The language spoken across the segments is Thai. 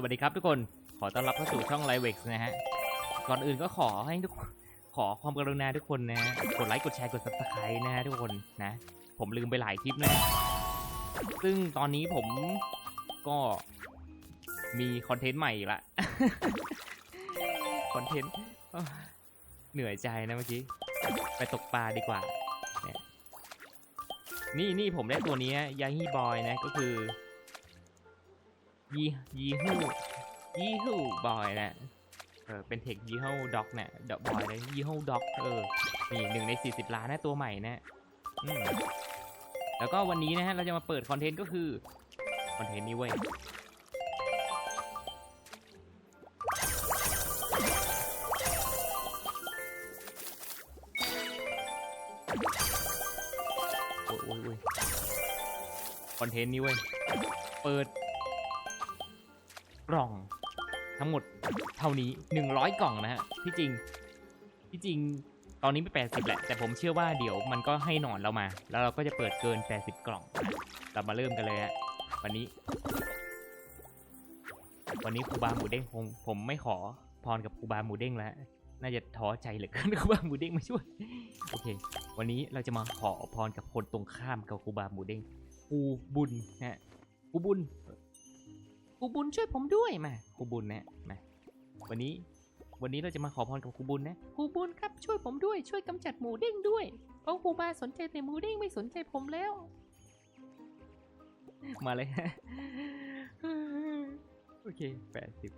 สวัสดีครับทุกคนขอต้อนรับเข้าสู่ช่อง l i v e x นะฮะ ก่อนอื่นก็ขอให้ทุกขอความกรุณาทุกคนนะฮะกดไลค์กดแชร์กด subscribe นะฮะทุกคนนะ ผมลืมไปหลายคลิปนะ ซึ่งตอนนี้ผมก็มีคอนเทนต์ใหม่ละคอนเทนต์เหนื่อยใจนะเมื่อกี้ ไปตกปลาดีกว่า นี่นี่ผมได้ตัวนี้ยาฮีบอยนะก็คือ ยียีฮู้ยีฮู้บอยนะเออเป็นเทคยีฮู้ด็อกเนี่ยดอกบอยเลยยีฮู้ด็อกเออนี่หนึ่งใน 40 ล้านนะตัวใหม่นะอืมแล้วก็วันนี้นะฮะเราจะมาเปิดคอนเทนต์ก็คือคอนเทนต์นี้เว้ยคอนเทนต์นี้เว้ย เปิด กล่องทั้งหมดเท่านี้ 100 กล่องนะฮะที่จริงที่จริงตอนนี้ไม่80แหละ แต่ผมเชื่อว่าเดี๋ยวมันก็ให้หนอนเรามา แล้วเราก็จะเปิดเกิน 80 กล่อง เรามาเริ่มกันเลยฮะวันนี้ วันนี้ครูบาหมูเด้งคงผมไม่ขอพรกับครูบาหมูเด้งแล้วน่าจะท้อใจเหลือเกินครูบาหมูเด้งมาช่วยโอเค วันนี้เราจะมาขอพรกับคนตรงข้ามกับครูบาหมูเด้งครูบุญนะฮะครูบุญ ครูบุญช่วยผมด้วยมาครูบุญนะมาวันนี้วันนี้เราจะมาขอพรกับครูบุญนะครูบุญครับช่วยผมด้วยช่วยกำจัดหมูเด้งด้วยเพราะครูบาสนใจแต่หมูเด้งไม่สนใจผมแล้ว มาเลยฮะโอเคแปดสิบ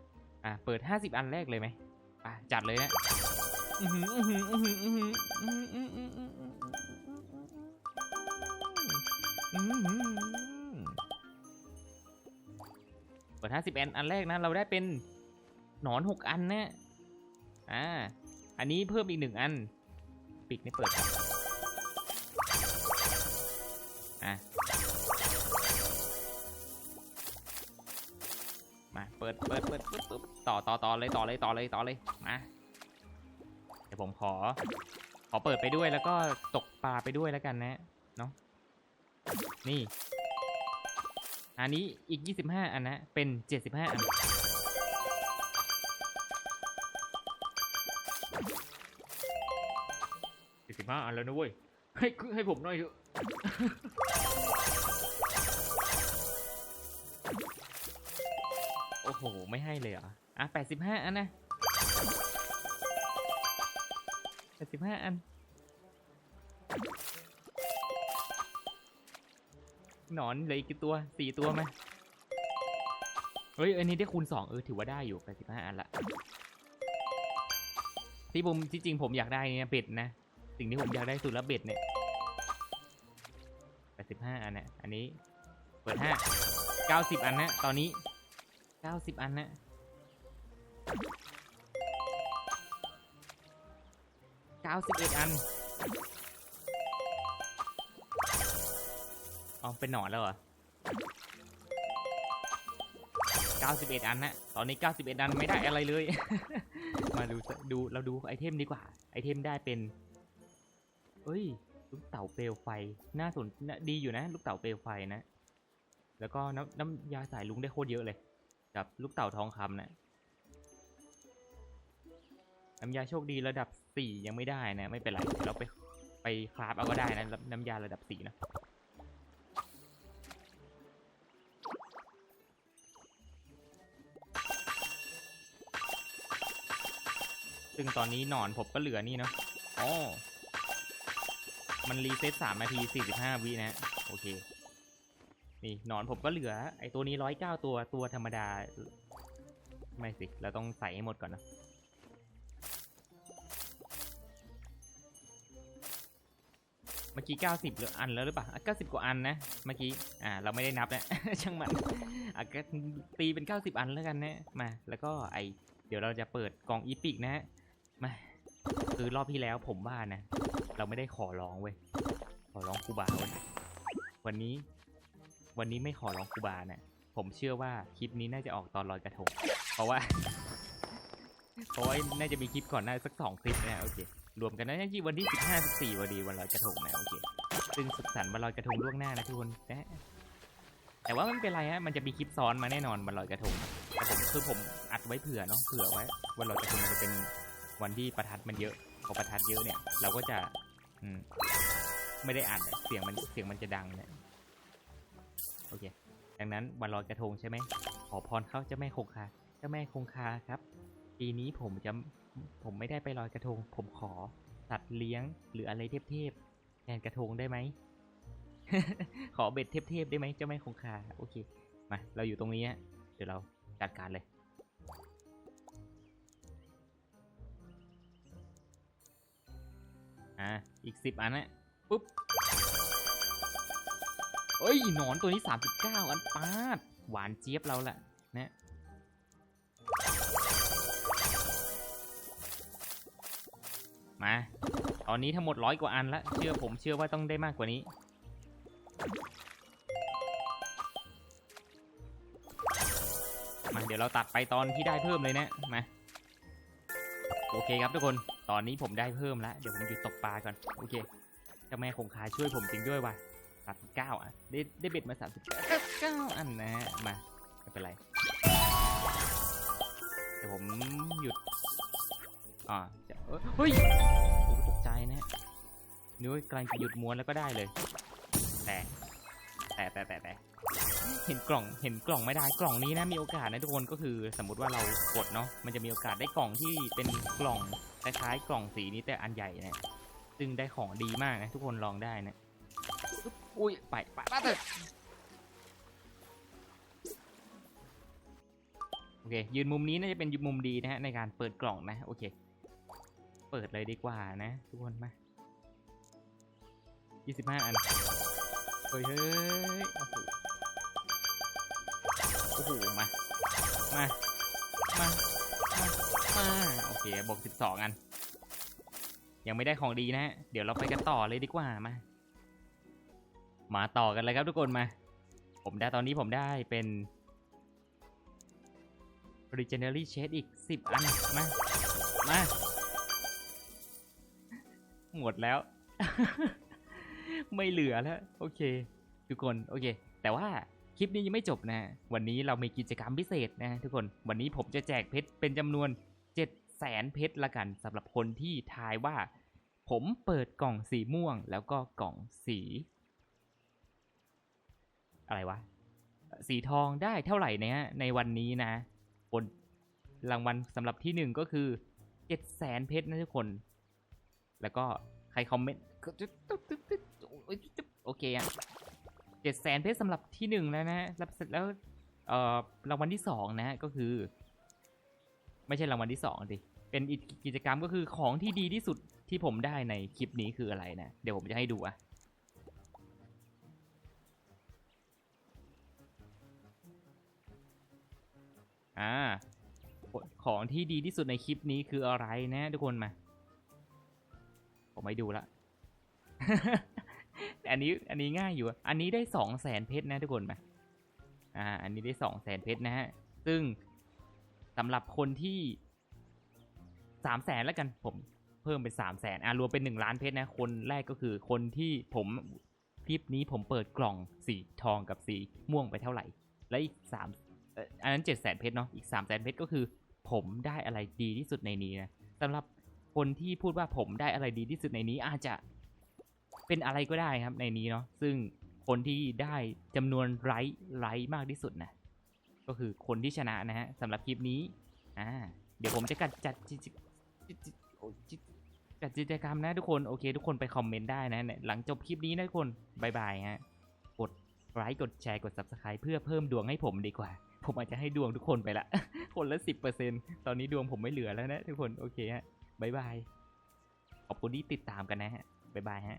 อะเปิดห้าสิบอันแรกเลยไหมอะจัดเลยนะอื เปิดห้สิบอันอันแรกนะ เราได้เป็นหนอนหกอันนะอ่า อันนี้เพิ่มอีกหนึ่งอัน ปิดไม่เปิดอะมาเปิดเปิดเปิดเปิดต่อต่อต่อเลยต่อเลยต่อเลยต่อเลยมาเดี๋ยวผมขอ ขอเปิดไปด้วยแล้วก็ตกปลาไปด้วยแล้วกันนะเนาะนี่ อันนี้อีก 25 อันนะ เป็น 75 อัน75อันแล้วนะเว้ย ให้ให้ผมหน่อยเถอะโอ้โห ไม่ให้เลยเหรอ อะ 85 อันนะ 85 อัน หนอนเหลืออีกกี่ตัวสี่ตัวไหมเฮ้ยอันนี้ได้คูณสองเออถือว่าได้อยู่แปดสิบห้าอันละที่ผมที่จริงผมอยากได้เนี่ยเบ็ดนะ สิ่งที่ผมอยากได้สุดแล้วเบ็ดเนี่ยแปดสิบห้าอันนี่ยอันนี้เปิดห้าเก้าสิบอันนะตอนนี้เก้าสิบอันนะเก้าสิบเอ็ดอัน อ๋อเป็นหนอนแล้วเหรอ91 อันนะตอนนี้ 91 อันไม่ได้อะไรเลย มาดูดูเราดูไอเทมดีกว่า ไอเทมได้เป็นเอ้ย ลูกเต่าเปลวไฟ น่าสนน่าดีอยู่นะ ลูกเต่าเปลวไฟนะ แล้วก็น้ำน้ำยาสายลุงได้โคตรเยอะเลย กับลูกเต่าทองคำนะ น้ำยาโชคดีระดับ 4 ยังไม่ได้นะ ไม่เป็นไรเดี๋ยวเราไปไปคราฟเอาก็ได้นะ น้ำยาระดับ 4 นะ ซึ่งตอนนี้หนอนผมก็เหลือนี่เนาะอ๋อมันรีเซ็ตสามนาทีสี่สิบห้าวินะโอเค นี่หนอนผมก็เหลือ ไอตัวนี้ร้อยเก้าตัวตัวธรรมดา ไม่สิ เราต้องใส่ให้หมดก่อนนะเมื่อกี้เก้าสิบอันแล้วหรือเปล่าเก้าสิบกว่าอันนะ เมื่อกี้ อ่า เราไม่ได้นับนะ ช่างมันอะก็ตีเป็นเก้าสิบอันแล้วกันนะ มา แล้วก็ไอ เดี๋ยวเราจะเปิดกล่องอีพิกนะ ฮะมาคือรอบที่แล้วผมว่านะ เราไม่ได้ขอร้องเว้ย ขอร้องครูบาเว้ยวันนี้ วันนี้ไม่ขอร้องครูบานะผมเชื่อว่าคลิปนี้น่าจะออกตอนลอยกระทง เพราะว่า เพราะว่าน่าจะมีคลิปก่อนหน้าสักสองคลิปนะโอเค รวมกันนะที่วันที่สิบห้าสิบสี่วันดีวันลอยกระทงนะโอเค ซึ่งสุขสันต์วันลอยกระทงล่วงหน้านะทุกคนนะแต่ว่าไม่เป็นไรฮะ มันจะมีคลิปซ้อนมาแน่นอนวันลอยกระทงแต่ผมคือผมอัดไว้เผื่อเนาะ เผื่อไว้วันลอยกระทงมันจะเป็น วันที่ประทัดมันเยอะพอประทัดเยอะเนี่ย เราก็จะอืมไม่ได้อัดอะเสียงมันเสียงมันจะดังเนี่ยโอเค ดังนั้นวันลอยกระทงใช่ไหมขอพรเข้าเจ้าแม่คงคาเจ้าแม่คงคาครับ ปีนี้ผมจะผมไม่ได้ไปลอยกระทง ผมขอสัตว์เลี้ยงหรืออะไรเทพๆแทนกระทงได้ไหม ขอเบ็ดเทพๆได้ไหมเจ้าแม่คงคา โอเค มา เราอยู่ตรงนี้ เดี๋ยวเราจัดการเลย อีกสิบอันนะปุ๊บเอ้ยหนอนตัวนี้ 39 อันปาด หวานเจี๊ยบเราแหละนะมา ตอนนี้ทั้งหมดร้อยกว่าอันแล้วเชื่อผมเชื่อว่าต้องได้มากกว่านี้มาเดี๋ยวเราตัดไปตอนที่ได้เพิ่มเลยนะมาโอเคครับทุกคน ตอนนี้ผมได้เพิ่มแล้ว เดี๋ยวผมหยุดตกปลาก่อน โอเคเจ้าแม่คงคาช่วยผมจริงด้วยว่ะสามสิบเก้าอะ ได้ได้เบ็ดมาสามสิบเก้าอันนะฮะมา ไม่เป็นไร เดี๋ยวผมหยุด อ่าจะเฮ้ยโอ้ตกใจนะฮะนึกว่ากลังจะหยุดม้วนแล้วก็ได้เลย แต่แต่แต่แต่แต่เห็นกล่องเห็นกล่องไม่ได้กล่องนี้นะมีโอกาสนะทุกคนก็คือสมมติว่าเรากดเนาะมันจะมีโอกาสได้กล่องที่เป็นกล่อง คล้ายๆกล่องสีนี้แต่อันใหญ่เนี่ยซึ่งได้ของดีมากนะ ทุกคนลองได้นะอุ๊บอุ้ยไปไปไปเถอะโอเค ยืนมุมนี้น่าจะเป็นยืนมุมดีนะฮะในการเปิดกล่องนะ โอเค เปิดเลยดีกว่านะ ทุกคนมา25 อัน เฮ้ยเฮ้ยโอ้โหโอ้โหมา มา มา มา มาโอ เคบวก12อัน ยังไม่ได้ของดีนะฮะ เดี๋ยวเราไปกันต่อเลยดีกว่ามา มาต่อกันเลยครับทุกคนมา ผมได้ตอนนี้ผมได้เป็น Legendary Shade อีก10อัน มา มา หมดแล้ว ไม่เหลือแล้ว โอเค ทุกคน โอเค แต่ว่าคลิปนี้ยังไม่จบนะ วันนี้เรามีกิจกรรมพิเศษนะทุกคน วันนี้ผมจะแจกเพชรเป็นจำนวน แสนเพชรละกันสำหรับคนที่ทายว่า ผมเปิดกล่องสีม่วง แล้วก็กล่องสี อะไรวะ สีทองได้เท่าไหร่นะฮะในวันนี้นะบนรางวัลสำหรับที่หนึ่งก็คือเจ็ดแสนเพชรนะทุกคน แล้วก็ใครคอมเมนต์โอเคอะเจ็ดแสนเพชรสำหรับที่หนึ่งแล้วนะแล้วเสร็จแล้วเอ่อรางวัลที่สองนะก็คือ ไม่ใช่รางวัลที่สองดิ เป็นกกิจกรรมก็คือของที่ดีที่สุดที่ผมได้ในคลิปนี้คืออะไรนะ เดี๋ยวผมจะให้ดูอะอ่า ของที่ดีที่สุดในคลิปนี้คืออะไรนะทุกคนมา ผมไม่ดูละ อันนี้อันนี้ง่ายอยู่ อันนี้ได้สองแสนเพชรนะทุกคนมา อ่า อันนี้ได้สองแสนเพชรนะฮะ ซึ่งสำหรับคนที่ สามแสนแล้วกันผมเพิ่มเป็นสามแสนอ่ารวมเป็นหนึ่งล้านเพชรนะ คนแรกก็คือคนที่ผมคลิปนี้ผมเปิดกล่องสีทองกับสีม่วงไปเท่าไหร่ และอีกสามเออนนั้นเจ็ดแสนเพชรเนาะอีกสามแสนเพชรก็คือ ผมได้อะไรดีที่สุดในนี้นะสำหรับคนที่พูดว่าผมได้อะไรดีที่สุดในนี้อาจจะเป็นอะไรก็ได้ครับในนี้เนาะซึ่งคนที่ได้จำนวนไลค์ไลค์มากที่สุดนะก็คือคนที่ชนะนะฮะสำหรับคลิปนี้อ่าเดี๋ยวผมจะกัดจัดจิ โอ้จิจัดกิจกรรมนะทุกคนโอเค ทุกคนไปคอมเมนต์ได้นะเนี่ยหลังจบคลิปนี้นะทุกคนบายบายฮะกดไลค์กดแชร์กด subscribe เพื่อเพิ่มดวงให้ผมดีกว่า ผมอาจจะให้ดวงทุกคนไปละ คนละสิบเปอร์เซ็นตอนนี้ดวงผมไม่เหลือแล้วนะทุกคนโอเคฮะบายบายขอบคุณที่ติดตามกันนะฮะบายบายฮะ